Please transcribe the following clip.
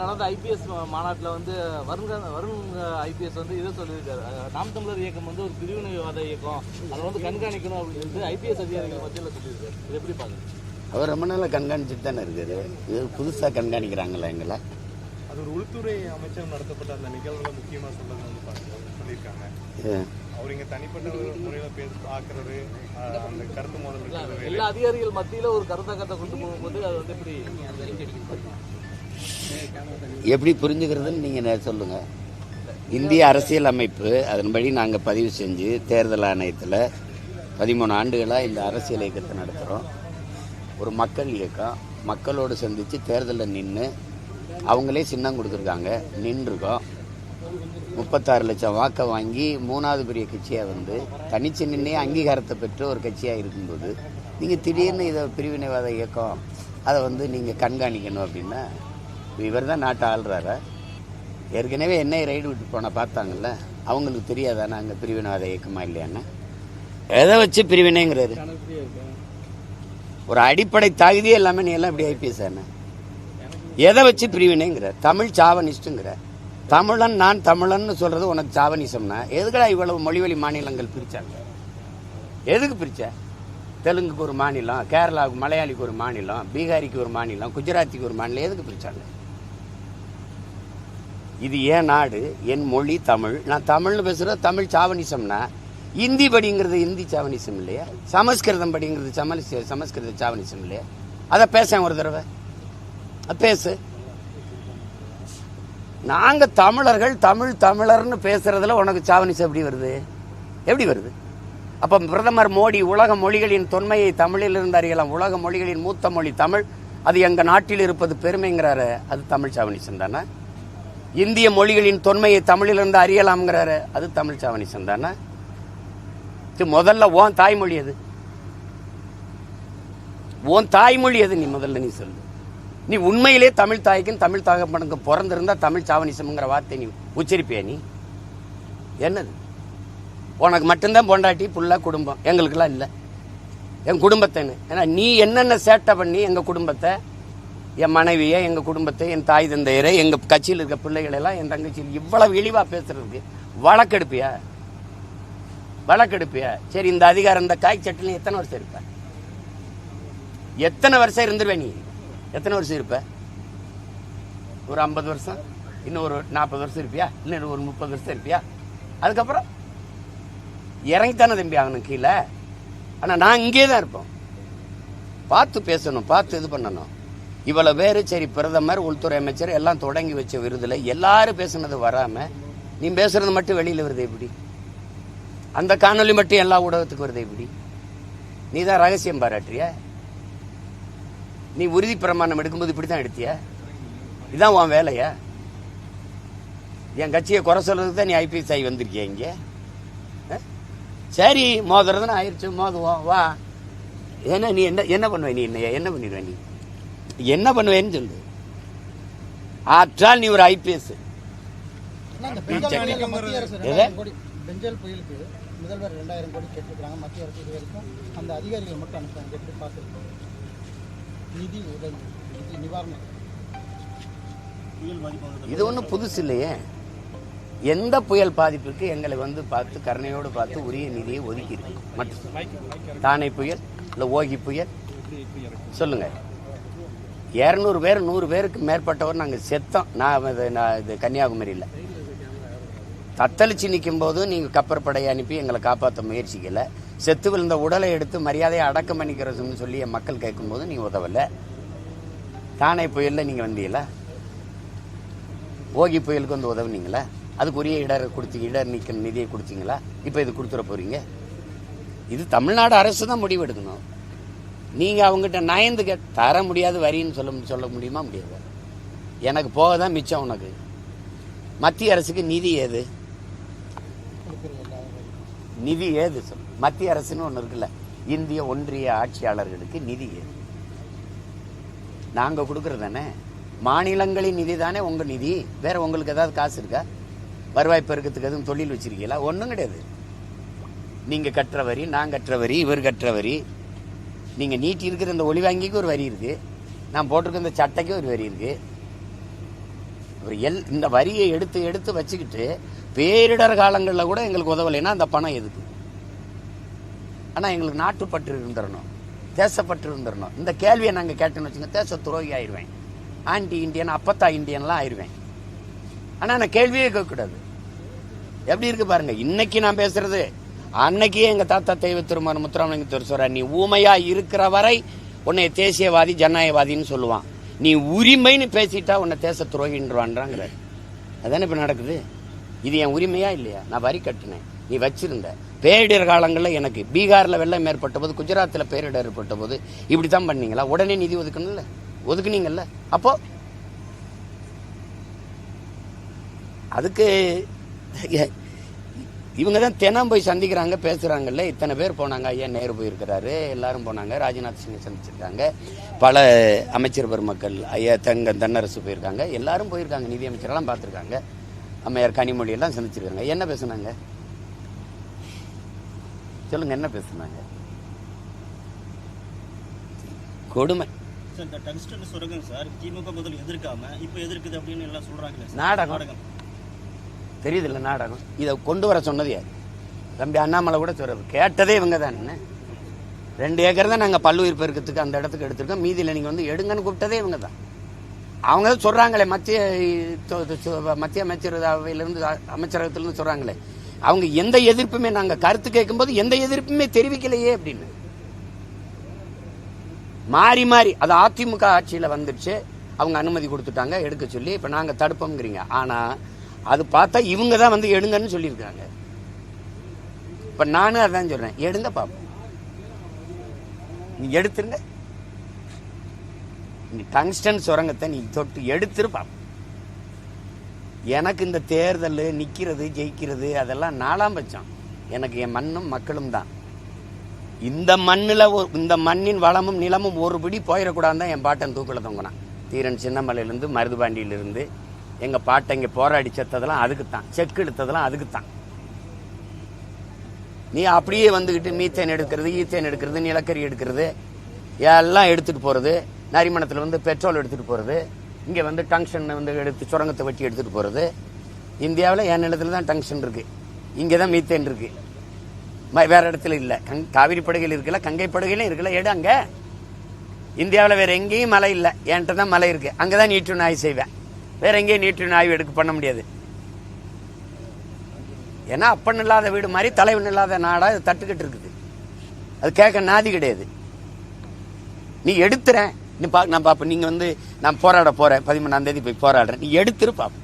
நேற்று நடந்த ஐபிஎஸ் மாநாட்டில் வந்து வருண் வருண் ஐபிஎஸ் வந்து இதை சொல்லியிருக்காரு. நாம் தமிழர் இயக்கம் வந்து ஒரு பிரிவினைவாத இயக்கம். அதை வந்து கண்காணிக்கணும் அப்படின்னு சொல்லிட்டு ஐபிஎஸ் அதிகாரிகள் மத்தியில் சொல்லியிருக்காரு. இது எப்படி பாக்குறீங்க அவர் ரொம்ப நாளாக கண்காணிச்சுட்டு தானே இருக்காரு. இது புதுசாக கண்காணிக்கிறாங்களா எங்களை? அது ஒரு உள்துறை அமைச்சர் நடத்தப்பட்ட அந்த நிகழ்வுல முக்கியமா சொல்றது வந்து சொல்லியிருக்காங்க. அவர் இங்க தனிப்பட்ட ஒரு முறையில பேச பாக்குறது ஆஹ் அந்த கருத்து மோதல். எல்லா அதிகாரிகள் மத்தியில் ஒரு கருத்தாக்கத்தை கொண்டு போகும்போது அது வந்து எப்படி? எப்படி புரிஞ்சுக்கிறதுன்னு நீங்கள் சொல்லுங்கள் இந்திய அரசியல் அமைப்பு அதன்படி நாங்கள் பதிவு செஞ்சு தேர்தல் ஆணையத்தில் பதிமூணு ஆண்டுகளாக இந்த அரசியல் இயக்கத்தை நடத்துகிறோம் ஒரு மக்கள் இயக்கம். மக்களோடு சந்தித்து தேர்தலில் நின்று அவங்களே சின்னம் கொடுத்துருக்காங்க. நின்றுருக்கோம். முப்பத்தாறு லட்சம் வாக்கை வாங்கி மூணாவது பெரிய கட்சியாக வந்து தனிச்சு நின்னே அங்கீகாரத்தை பெற்று ஒரு கட்சியாக இருக்கும்போது நீங்கள் திடீர்னு இதை பிரிவினைவாத இயக்கம் அதை வந்து நீங்கள் கண்காணிக்கணும் அப்படின்னா இவர் தான் நாட்டை ஆள்றாரா? ஏற்கனவே என்னை ரைடு விட்டு போன பார்த்தாங்கல்ல? அவங்களுக்கு தெரியாதானே அங்கே பிரிவினவாத இயக்கமா இல்லையான்னு? எதை வச்சு பிரிவினைங்கிறாரு? ஒரு அடிப்படை தகுதியே இல்லாமல் நீ எல்லாம் இப்படி ஐபிஎஸ் என்ன? எதை வச்சு பிரிவினைங்கிற தமிழ் சாவனிஸ்ட்டுங்கிற தமிழன் நான் தமிழன்னு சொல்றது உனக்கு சாவனிசம்னா? எதுக்கடா இவ்வளவு மொழிவழி மாநிலங்கள் பிரித்தாங்க எதுக்கு பிரிச்ச? தெலுங்குக்கு ஒரு மாநிலம் கேரளாவுக்கு மலையாளிக்கு ஒரு மாநிலம் பீகாரிக்கு ஒரு மாநிலம் குஜராத்திக்கு ஒரு மாநிலம் எதுக்கு பிரித்தாங்க இது ஏன் நாடு? என் மொழி தமிழ். நான் தமிழ்னு பேசுகிற தமிழ் சாவனிசம்னா இந்தி படிங்கிறது இந்தி சாவனிசம் இல்லையா? சமஸ்கிருதம் படிங்கிறது சமலி சமஸ்கிருத சாவனிசம் இல்லையா? அதை பேசேன் ஒரு தடவை. பேசு. நாங்கள் தமிழர்கள் தமிழ் தமிழர்னு பேசுறதுல உனக்கு சாவனிசம் எப்படி வருது? எப்படி வருது? அப்போ பிரதமர் மோடி உலக மொழிகளின் தொன்மையை தமிழில் இருந்து அறியலாம் உலக மொழிகளின் மூத்த மொழி தமிழ். அது எங்கள் நாட்டில் இருப்பது பெருமைங்கிறாரு. அது தமிழ் சாவனிசம் தானே? இந்திய மொழிகளின் தொன்மையை தமிழிலிருந்து அறியலாம்ங்கிறாரு. அது தமிழ் சாவனிசம் தானே இது முதல்ல உன் தாய்மொழி அது உன் தாய்மொழி அது நீ முதல்ல நீ சொல்லு. நீ உண்மையிலே தமிழ் தாய்க்கும் தமிழ் தகப்பனுக்கும் பிறந்திருந்தா தமிழ் சாவணிசம்ங்கிற வார்த்தை நீ உச்சரிப்பியா நீ? என்னது? உனக்கு மட்டும்தான் பொண்டாட்டி புள்ள குடும்பம். எங்களுக்கெல்லாம் இல்லை. என் குடும்பத்தைன்னு. ஏன்னா நீ என்னென்ன சேட்டை பண்ணி எங்கள் குடும்பத்தை என் மனைவியை எங்கள் குடும்பத்தை என் தாய் தந்தையரை எங்கள் கட்சியில் இருக்க பிள்ளைகளெல்லாம் என் தங்கச்சியில் இவ்வளவு இழிவாக பேசுறதுக்கு வழக்கெடுப்பியா? வழக்கெடுப்பியா? சரி இந்த அதிகாரம் இந்த காய் சட்டில் எத்தனை வருஷம் இருப்ப? எத்தனை வருஷம் இருந்துருவே நீ? எத்தனை வருஷம் இருப்ப? ஒரு ஐம்பது வருஷம்? இன்னும் ஒரு நாற்பது வருஷம் இருப்பியா? இன்னும் ஒரு முப்பது வருஷம் இருப்பியா? அதுக்கப்புறம்? இறங்கித்தானே தம்பி ஆகணும் கீழே? ஆனால் நான் இங்கே தான் இருப்போம். பார்த்து பேசணும் பார்த்து இது பண்ணணும். இவ்வளவு பேர் சரி பிரதமர் உள்துறை அமைச்சர் எல்லாம் தொடங்கி வச்ச விருதுல எல்லாரும் பேசுனது வராம நீ பேசுறது மட்டும் வெளியில வருது எப்படி அந்த காணொளி மட்டும் எல்லா ஊடகத்துக்கு வருது எப்படி நீ தான் ரகசியம் பாராட்டுறிய? நீ உறுதி பிரமாணம் எடுக்கும்போது இப்படி தான் எடுத்திய? இதான் உன் வேலையா? என் கட்சியை குறை சொல்றதுக்கு தான் நீ ஐபிஎஸ் ஆகி வந்திருக்கிய இங்க? சரி மோதுறதுன்னு ஆயிடுச்சு மோதுவோம் வா. ஏன்னா நீ என்ன என்ன பண்ணுவ நீ என்ன என்ன பண்ணிடுவ நீ? என்ன பண்ணுவேன்னு சொல்லு. ஆற்றால் நீ ஒரு ஐபிஎஸ். முதல்வர் ரெண்டாயிரம் கோடி கேட்டிருக்காங்க மத்திய அரசு இது வரைக்கும் அந்த அதிகாரிகள் மட்டும் அனுப்புறாங்க எப்படி பார்த்துருக்கோம்? நிதி உதவி நிதி நிவாரணம். இது ஒன்றும் புதுசு இல்லையே. எந்த புயல் பாதிப்புக்கு எங்களை வந்து பார்த்து கருணையோடு பார்த்து உரிய நிதியை ஒதுக்கி இருக்கு மட்டும். தானே புயல் இல்லை ஓகி புயல்? சொல்லுங்க. இரநூறு பேர் நூறு பேருக்கு மேற்பட்டவர் நாங்கள் செத்தோம். நான் இது நான் இது கன்னியாகுமரியில். தத்தளிச்சு நிற்கும் போதும் நீங்கள் கப்பற்படையை அனுப்பி எங்களை காப்பாற்ற முயற்சிக்கலை. செத்து விழுந்த உடலை எடுத்து மரியாதையை அடக்கம் பண்ணிக்கிறதுன்னு சொல்லி என் மக்கள் கேட்கும்போது நீ உதவலை. தானே புயலில் நீங்கள் வந்தீங்களா ஓகி புயலுக்கு வந்து உதவுனீங்களா? அதுக்குரிய இடர் கொடுத்து இடர் நிற்கிற நிதியை கொடுத்தீங்களா? இப்போ இது கொடுத்துட போகிறீங்க இது தமிழ்நாடு அரசு தான் முடிவு எடுக்கணும் நீங்கள் அவங்ககிட்ட நயந்து கே தர முடியாது வரின்னு சொல்ல சொல்ல முடியுமா முடியாது? எனக்கு போக தான் மிச்சம் உனக்கு. மத்திய அரசுக்கு நிதி ஏது? நிதி ஏது சொல் மத்திய அரசுன்னு ஒன்று இருக்குல்ல. இந்திய ஒன்றிய ஆட்சியாளர்களுக்கு நிதி ஏது? நாங்கள் கொடுக்குறது தானே? மாநிலங்களின் நிதி தானே உங்கள் நிதி. வேறு உங்களுக்கு ஏதாவது காசு இருக்கா? வருவாய் பெருக்கத்துக்கு எதுவும் தொழில் வச்சுருக்கீங்களா? ஒன்றும் கிடையாது. நீங்கள் கட்டுற வரி நான் கற்ற வரி இவர் கற்ற வரி. நீங்கள் நீட்டி இருக்கிற இந்த ஒளி வாங்கிக்கு ஒரு வரி இருக்குது நான் போட்டிருக்க இந்த சட்டைக்கு ஒரு வரி இருக்குது ஒரு எல் இந்த வரியை எடுத்து எடுத்து வச்சுக்கிட்டு பேரிடர் காலங்களில் கூட எங்களுக்கு உதவலைன்னா அந்த பணம் எதுக்கு? ஆனால் எங்களுக்கு நாட்டுப்பற்று இருந்துடணும் தேசப்பற்று இருந்துடணும் இந்த கேள்வியை நாங்கள் கேட்டோன்னு வச்சுங்க தேச துரோகி ஆயிடுவேன் ஆன்டி இந்தியன் அப்பத்தா இந்தியன்லாம் ஆயிடுவேன் ஆனால் நான் கேள்வியே கேட்கக்கூடாது. எப்படி இருக்கு பாருங்க இன்னைக்கு நான் பேசுறது அன்னைக்கே எங்க தாத்தா தெய்வ திருமணம் முத்துராமலிங்க சொல்றார் நீ ஊமையா இருக்கிற வரை உன்னை தேசியவாதி ஜனநாயகவாதின்னு சொல்லுவான். நீ உரிமைன்னு பேசிட்டா உன்னை தேச துரோகின்றான்றாங்கிற அதானே இப்ப நடக்குது? இது என் உரிமையா இல்லையா? நான் வரி கட்டினேன். நீ வச்சிருந்த. பேரிடர் காலங்களில் எனக்கு பீகாரில் வெள்ளம் ஏற்பட்ட போது குஜராத்தில் பேரிடர் ஏற்பட்ட போது இப்படி தான் பண்ணீங்களா? உடனே நிதி ஒதுக்கணும்ல? ஒதுக்குனீங்கல்ல? அப்போ அதுக்கு இவங்க தான் தினம் போய் சந்திக்கிறாங்க பேசுறாங்கல்ல. இத்தனை பேர் போனாங்க. ஐயா நேரு போயிருக்கிறாரு. எல்லாரும் போனாங்க. ராஜ்நாத் சிங்கை சந்திச்சிருக்காங்க. பல அமைச்சர் பெருமக்கள் ஐயா தங்க தன்னரசு போயிருக்காங்க. எல்லாரும் போயிருக்காங்க. நிதி அமைச்சரெல்லாம் பார்த்துருக்காங்க. அம்மையார் கனிமொழி எல்லாம் சந்திச்சிருக்காங்க. என்ன பேசுனாங்க? சொல்லுங்க என்ன பேசுனாங்க? கொடுமை. சார் தெரியுது இல்லை நாடகம் தெரியுதுல்ல நாடகம்? இதை கொண்டு வர சொன்னது யார்? தம்பி அண்ணாமலை கூட சொல்கிறது கேட்டதே இவங்க என்ன? ரெண்டு ஏக்கர் தான் நாங்கள் பல்லுயிர் பெருக்கத்துக்கு அந்த இடத்துக்கு எடுத்திருக்கோம். மீதியில் நீங்கள் வந்து எடுங்கன்னு கூப்பிட்டதே இவங்க தான். அவங்க தான் சொல்கிறாங்களே மத்திய மத்திய அமைச்சர் அவையிலேருந்து மத்திய சொல்கிறாங்களே அவங்க எந்த எதிர்ப்புமே நாங்கள் கருத்து கேட்கும்போது எந்த எதிர்ப்புமே தெரிவிக்கலையே அப்படின்னு. மாறி மாறி அது அதிமுக ஆட்சியில் வந்துடுச்சு அவங்க அனுமதி கொடுத்துட்டாங்க எடுக்க சொல்லி. இப்போ நாங்கள் தடுப்போங்கிறீங்க ஆனால் அது பார்த்தா இவங்க தான் வந்து எடுங்கன்னு சொல்லியிருக்காங்க. இப்போ நானும் அதான் சொல்கிறேன் எடுங்க பார்ப்போம் நீ எடுத்துருங்க நீ டங்ஸ்டன் சுரங்கத்தை நீ தொட்டு எடுத்துரு பார்ப்போம் எனக்கு இந்த தேர்தல் நிற்கிறது ஜெயிக்கிறது அதெல்லாம் நாலாம் பட்சம். எனக்கு என் மண்ணும் மக்களும் தான். இந்த மண்ணில் இந்த மண்ணின் வளமும் நிலமும் ஒரு பிடி போயிடக்கூடாதுன்னு தான் என் பாட்டன் தூக்கில் தொங்கினான். தீரன் சின்னமலையிலேருந்து மருதுபாண்டியிலிருந்து எங்கள் பாட்டை இங்கே போராடி செத்ததெல்லாம் அதுக்கு தான் செக்கு எடுத்ததெல்லாம் அதுக்கு தான் நீ அப்படியே வந்துக்கிட்டு மீத்தேன் எடுக்கிறது ஈத்தேன் எடுக்கிறது நிலக்கரி எடுக்கிறது எல்லாம் எடுத்துகிட்டு போகிறது நரிமணத்தில் வந்து பெட்ரோல் எடுத்துகிட்டு போகிறது இங்கே வந்து டங்ஷன் வந்து எடுத்து சுரங்கத்தை வெட்டி எடுத்துகிட்டு போகிறது இந்தியாவில் என் நிலத்தில் தான் டங்ஷன் இருக்குது இங்கே தான் மீத்தேன் இருக்குது வேறு வேற இடத்துல இல்லை. கங் காவிரி படுகையில் இருக்கல கங்கை படுகையிலும் இருக்கல எடு அங்கே. இந்தியாவில் வேறு எங்கேயும் மலை இல்லை. என்கிட்ட தான் மலை இருக்குது அங்கே தான் நீட்டு நாய் செய்வேன். வேற எங்கேயும் நீட்டு ஆய்வு எடுக்க பண்ண முடியாது. ஏன்னா அப்பன் இல்லாத வீடு மாதிரி தலைவன் இல்லாத நாடாக இது தட்டுக்கிட்டு இருக்குது. அது கேட்க நாதி கிடையாது. நீ எடுத்துறேன். நீ பா நான் பார்ப்பேன் நீங்கள் வந்து நான் போராட போகிறேன் பதிமூணாம் தேதி போய் போராடுறேன். நீ எடுத்துரு பார்ப்பேன்